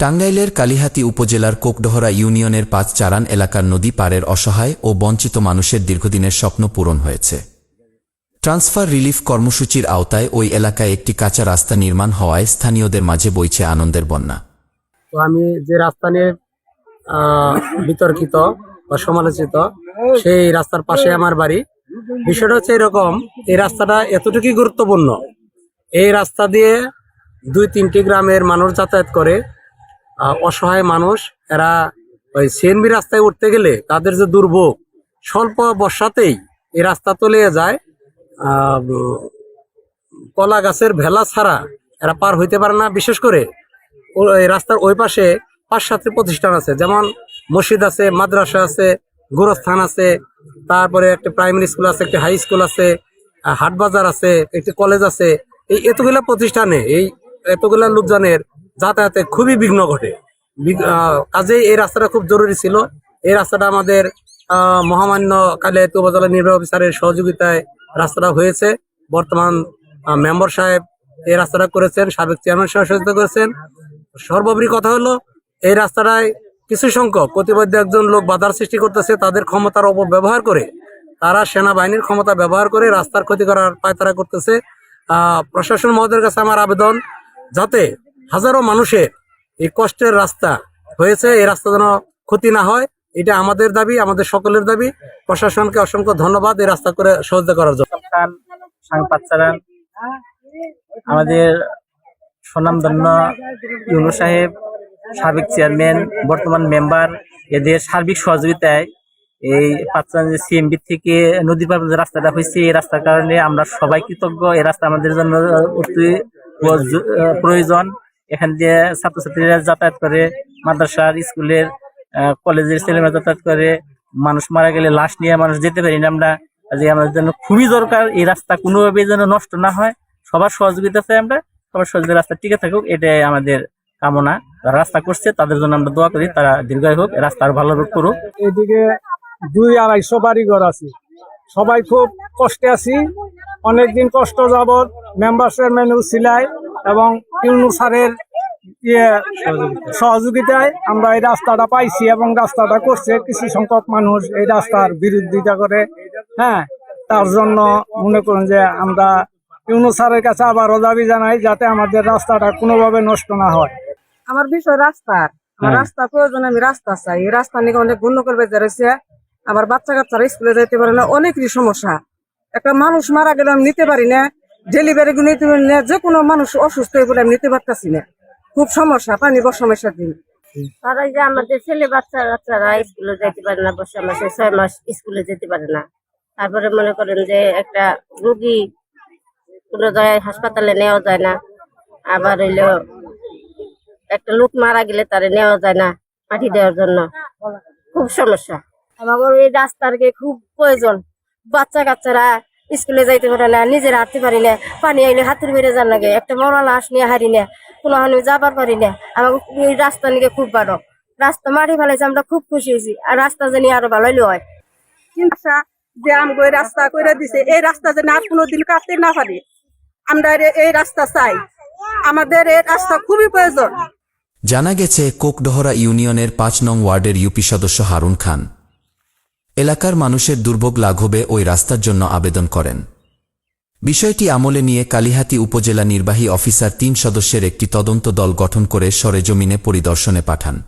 টাঙ্গাইলের কালিহাতী উপজেলার কোকডহরা ইউনিয়নের পাঁচ চারান এলাকার নদী পারের অসহায় ও বঞ্চিত মানুষের দীর্ঘদিনের স্বপ্ন পূরণ হয়েছে। ট্রান্সফার রিলিফ কর্মসূচির আওতায় ওই এলাকায় একটি কাঁচা রাস্তা নির্মাণ হওয়ায় স্থানীয়দের মাঝে বইছে আনন্দের বন্যা। তো আমি যে রাস্তা নিয়ে বিতর্কিত বা সমালোচিত, সেই রাস্তার পাশে আমার বাড়ি। বিষয়টা হচ্ছে এরকম, এই রাস্তাটা এতটুকুই গুরুত্বপূর্ণ। এই রাস্তা দিয়ে দুই তিনটি গ্রামের মানুষ যাতায়াত করে অসহায় মানুষ এরা ওই সিএনবি রাস্তায় উঠতে গেলে তাদের যে দুর্ভোগ স্বল্প বর্ষাতেই এই রাস্তা তলে যায়। কলা গাছের ভেলা ছাড়া এরা পার হইতে পারে না। বিশেষ করে এই রাস্তার ওই পাশে পাঁচ সাতটি প্রতিষ্ঠান আছে যেমন মসজিদ আছে মাদ্রাসা আছে গোরস্থান আছে তারপরে একটি প্রাইমারি স্কুল আছে একটি হাই স্কুল আছে আহ, হাট বাজার আছে একটি কলেজ আছে। এই এতগুলা প্রতিষ্ঠানে এই এতগুলা লোকজনের যাতায়াতে খুবই বিঘ্ন ঘটে। কাজেই এই রাস্তাটা খুব জরুরি ছিল। এই রাস্তাটা আমাদের মহামান্য কালিয়াত উপজেলা নির্বাহী অফিসারের সহযোগিতায় রাস্তাটা হয়েছে। বর্তমান মেম্বার সাহেব এই রাস্তাটা করেছেন, সাবেক চেয়ারম্যান সাহেব সহযোগিতা করেছেন। সর্বোপরি কথা হলো, এই রাস্তাটায় কিছু সংখ্যক প্রতিবাদ্য একজন লোক বাধার সৃষ্টি করতেছে, তাদের ক্ষমতার অপব্যবহার করে। তারা সেনাবাহিনীর ক্ষমতা ব্যবহার করে রাস্তার ক্ষতি করার পায়তারা করতেছে। প্রশাসন মহোদয়ের কাছে আমার আবেদন, যাতে হাজারো মানুষের এই কষ্টের রাস্তা হয়েছে, এই রাস্তা যেন ক্ষতি না হয়, এটা আমাদের দাবি, আমাদের সকলের দাবি। প্রশাসনকে অসংখ্য ধন্যবাদ এই রাস্তা করে সহযোগিতা করার জন্য। আমাদের স্বনামধন্য ইউনু সাহেব, সাবেক চেয়ারম্যান, বর্তমান মেম্বার, এদের সার্বিক সহযোগিতায় এই পাঁচচান সিএমবি থেকে নদীর পার যে রাস্তাটা হয়েছে, এই রাস্তার কারণে আমরা সবাই কৃতজ্ঞ। এই রাস্তা আমাদের জন্য অতি প্রয়োজন। এখান দিয়ে ছাত্রছাত্রীরা যাতায়াত করে, মাদ্রাসার, স্কুলের কলেজের ছেলেমেয়েরা যাতায়াত করে। মানুষ মারা গেলে লাশ নিয়ে মানুষ যেতে পারি না আমরা। কাজে আমাদের জন্য খুবই দরকার এই রাস্তা কোনোভাবে যেন নষ্ট না হয়। সবার সহযোগিতা চাই আমরা, সবার সহযোগিতা রাস্তা টিকে থাকুক, এটাই আমাদের কামনা। রাস্তা করছে, তাদের জন্য আমরা দোয়া করি, তারা দীর্ঘায়ু হোক রাস্তা আরও ভালো করুক। এদিকে দুই আড়াইশো বাড়িঘর আছে। সবাই খুব কষ্টে আছি। অনেকদিন কষ্ট যাবত মেম্বার চেয়ারম্যান সিলাই এবং ইউনু স্যারের ইয়ে সহযোগিতায় আমরা এই রাস্তাটা পাইছি এবং রাস্তাটা করছে। কিছু সংখ্যক মানুষ এই রাস্তার বিরোধিতা করে। হ্যাঁ তার জন্য মনে করুন যে আমরা ইউনু স্যারের কাছে আবারও দাবি জানাই যাতে আমাদের রাস্তাটা কোনোভাবে নষ্ট না হয়। আমার বিষয় রাস্তার হ্যাঁ। রাস্তা প্রয়োজন আমি রাস্তা চাই। এই রাস্তা নিয়ে অনেক গুণ করবে রয়েছে। আমার বাচ্চা কাচ্চারা স্কুলে যেতে পারে না অনেকই সমস্যা। একটা মানুষ মারা গেলে আমি নিতে পারি না। ডেলিভারি নিতে না যে কোনো মানুষ অসুস্থ হয়ে পড়ে আমি নিতে পারতাছি না। খুব সমস্যা, পানি সমস্যার দিন। তারা যে আমাদের ছেলে বাচ্চা বাচ্চারা স্কুলে যেতে পারে না, বসে মাসে ছয় মাস স্কুলে যেতে পারে না। তারপরে মনে করেন যে একটা রুগী কোনো জায়গায় হাসপাতালে নেওয়া যায় না, আবার হইল একটা লোক মারা গেলে তারে নেওয়া যায় না পাঠিয়ে দেওয়ার জন্য। খুব সমস্যা। আমাদের এই রাস্তার খুব প্রয়োজন। বাচ্চা কাচ্চারা স্কুলে যাইতে পারে না নিজেরা হাঁটতে পারি না পানি আইলে হাতের বেড়ে যান লাগে একটা মরা লাশ নিয়ে হারি না কোনো হানি যাবার পারি না। আমাকে এই রাস্তা নিয়ে খুব ভালো। রাস্তা মাটি ফেলেছে আমরা খুব খুশি হয়েছি। আর রাস্তা জানি আরও ভালো হইলে হয়। আশা যে আমগো রাস্তা করে দিছে এই রাস্তা যেন আর কোনোদিন কাটতে না পারি। আমরা এই রাস্তা চাই। আমাদের এই রাস্তা খুবই প্রয়োজন। জানা গেছে কোকডহরা ইউনিয়নের পাঁচ নং ওয়ার্ডের ইউপি সদস্য হারুন খান। এলাকার মানুষের দুর্ভোগ লাঘবে ওই রাস্তার জন্য আবেদন করেন। বিষয়টি আমলে নিয়ে কালিহাতী উপজেলা নির্বাহী অফিসার তিন সদস্যের একটি তদন্ত দল গঠন করে সরেজমিনে পরিদর্শনে পাঠান।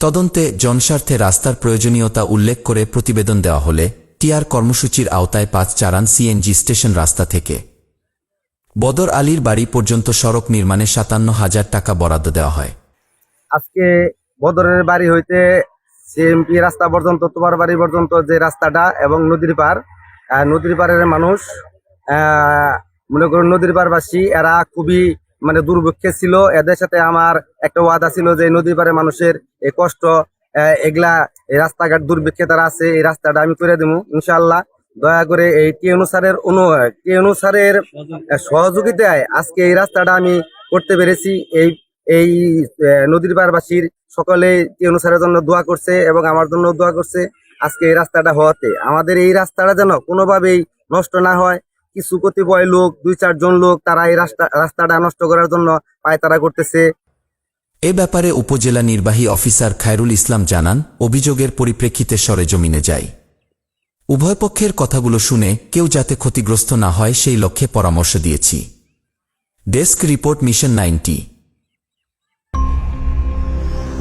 তদন্তে জনস্বার্থে রাস্তার প্রয়োজনীয়তা উল্লেখ করে প্রতিবেদন দেওয়া হলে টিআর কর্মসূচির আওতায় পাঁচ চারান সিএনজি স্টেশন রাস্তা থেকে। বদর আলীর বাড়ি পর্যন্ত সড়ক নির্মাণে সাতান্ন হাজার টাকা বরাদ্দ দেওয়া হয়। আজকে বদরের বাড়ি হইতে সিএমপি রাস্তা পর্যন্ত তোমার বাড়ি পর্যন্ত যে রাস্তাটা এবং নদীর পার নদীর পাড়ের মানুষ মনে করুন নদীর পারবাসী এরা খুবই মানে দুর্ভিক্ষে ছিল। এদের সাথে আমার একটা ওয়াদা ছিল যে নদীর পাড়ের মানুষের এই কষ্ট এগুলা এই রাস্তাঘাট দুর্ভিক্ষে তারা আছে, এই রাস্তাটা আমি করে দেবো ইনশাল্লাহ দয়া করে এই টি অনুসারের অনু টি অনুসারের সহযোগিতায় আজকে এই রাস্তাটা আমি করতে পেরেছি। এই এই নদীর পারবাসীর সকলে টি অনুসারের জন্য দোয়া করছে এবং আমার জন্য দোয়া করছে আজকে এই রাস্তাটা হওয়াতে। আমাদের এই রাস্তাটা যেন কোনোভাবেই নষ্ট না হয়। কিছু কতিপয় লোক, দুই চারজন লোক তারা এই রাস্তা, রাস্তাটা নষ্ট করার জন্য পায়তারা করতেছে। এ ব্যাপারে উপজেলা নির্বাহী অফিসার খায়রুল ইসলাম জানান, অভিযোগের পরিপ্রেক্ষিতে সরেজমিনে যায় উভয় পক্ষের কথাগুলো শুনে কেউ যাতে ক্ষতিগ্রস্ত না হয় সেই লক্ষ্যে পরামর্শ দিয়েছি। Desk report mission ninety.